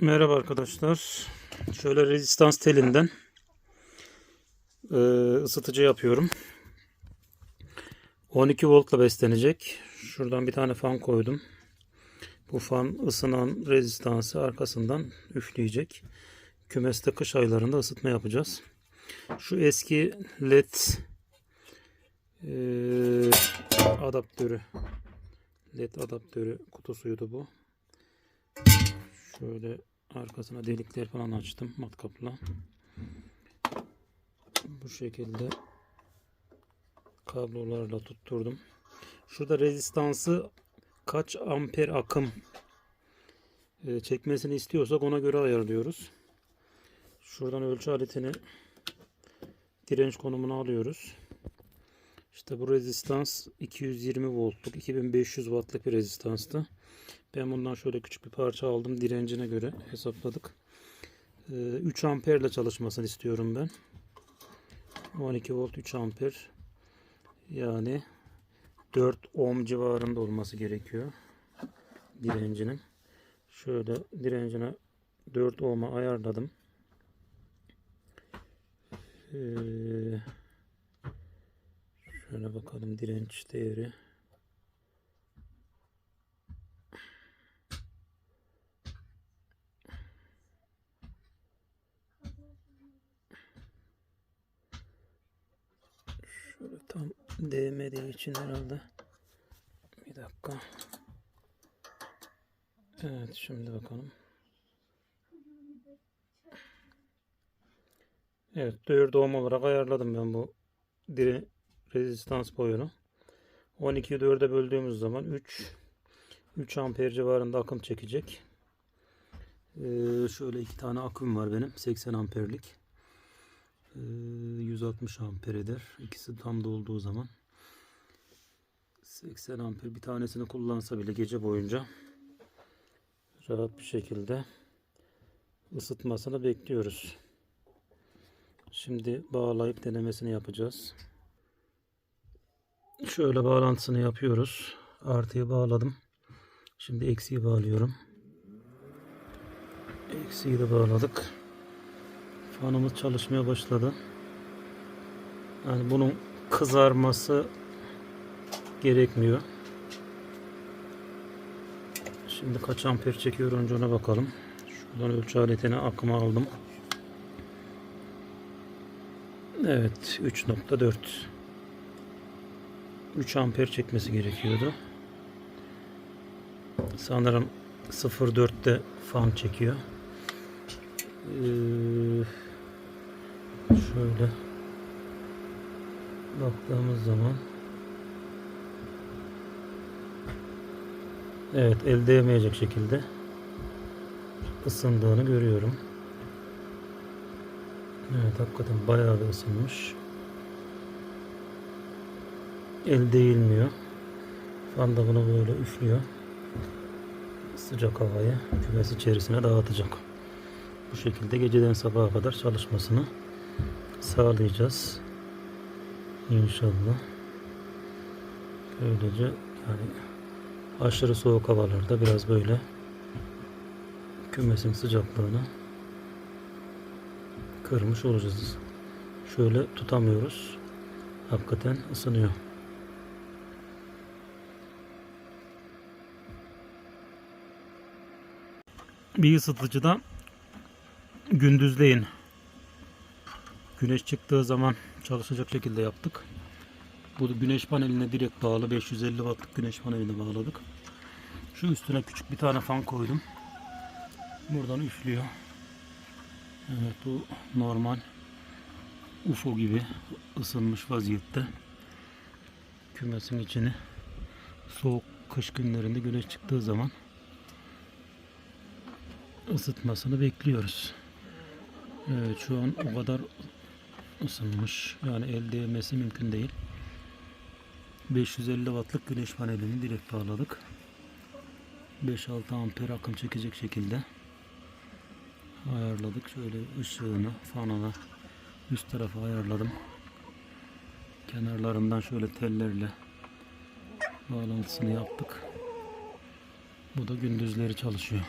Merhaba arkadaşlar. Şöyle rezistans telinden e, ısıtıcı yapıyorum. 12 voltla beslenecek. Şuradan bir tane fan koydum. Bu fan ısınan rezistansı arkasından üfleyecek. Kümeste kış aylarında ısıtma yapacağız. Şu eski led e, adaptörü led adaptörü kutusuydu bu. Şöyle arkasına delikler falan açtım matkapla. Bu şekilde kablolarla tutturdum. Şurada rezistansı kaç amper akım e, çekmesini istiyorsak ona göre ayarlıyoruz. Şuradan ölçü aletini direnç konumuna alıyoruz. İşte bu rezistans 220 voltluk 2500 wattlık bir rezistanstı. Ben bundan şöyle küçük bir parça aldım. Direncine göre hesapladık. Ee, 3 amperle çalışmasını istiyorum ben. 12 volt 3 amper. Yani 4 ohm civarında olması gerekiyor. Direncinin. Şöyle direncine 4 ohm'a ayarladım. Ee, şöyle bakalım direnç değeri. Şöyle tam değmediği için herhalde. Bir dakika. Evet şimdi bakalım. Evet 4 ohm olarak ayarladım ben bu dire rezistans boyunu. 12'yi 4'e böldüğümüz zaman 3 3 amper civarında akım çekecek. Ee, şöyle iki tane aküm var benim 80 amperlik. Ee, 160 amper eder. İkisi tam dolduğu zaman 80 amper bir tanesini kullansa bile gece boyunca rahat bir şekilde ısıtmasını bekliyoruz. Şimdi bağlayıp denemesini yapacağız. Şöyle bağlantısını yapıyoruz. Artıyı bağladım. Şimdi eksiği bağlıyorum. Eksiği de bağladık. Fanımız çalışmaya başladı. Yani bunun kızarması gerekmiyor. Şimdi kaç amper çekiyor önce ona bakalım. Şuradan ölçü aletini akıma aldım. Evet 3.4 3 amper çekmesi gerekiyordu. Sanırım 0.4'te fan çekiyor. Ee, şöyle baktığımız zaman Evet el değmeyecek şekilde ısındığını görüyorum. Evet hakikaten bayağı da ısınmış. El değilmiyor. Fan da bunu böyle üflüyor. Sıcak havayı kümes içerisine dağıtacak. Bu şekilde geceden sabaha kadar çalışmasını sağlayacağız. İnşallah. Böylece yani aşırı soğuk havalarda biraz böyle kümesin sıcaklığını kırmış olacağız. Şöyle tutamıyoruz. Hakikaten ısınıyor. Bir ısıtıcıda gündüzleyin güneş çıktığı zaman çalışacak şekilde yaptık. Bu güneş paneline direkt bağlı 550 wattlık güneş paneline bağladık. Şu üstüne küçük bir tane fan koydum. Buradan üflüyor. Evet bu normal UFO gibi ısınmış vaziyette. Kümesin içini soğuk kış günlerinde güneş çıktığı zaman ısıtmasını bekliyoruz. Evet şu an o kadar ısınmış. Yani el değmesi mümkün değil. 550 wattlık güneş panelini direkt bağladık. 5-6 amper akım çekecek şekilde ayarladık. Şöyle ışığını fanına üst tarafa ayarladım. Kenarlarından şöyle tellerle bağlantısını yaptık. Bu da gündüzleri çalışıyor.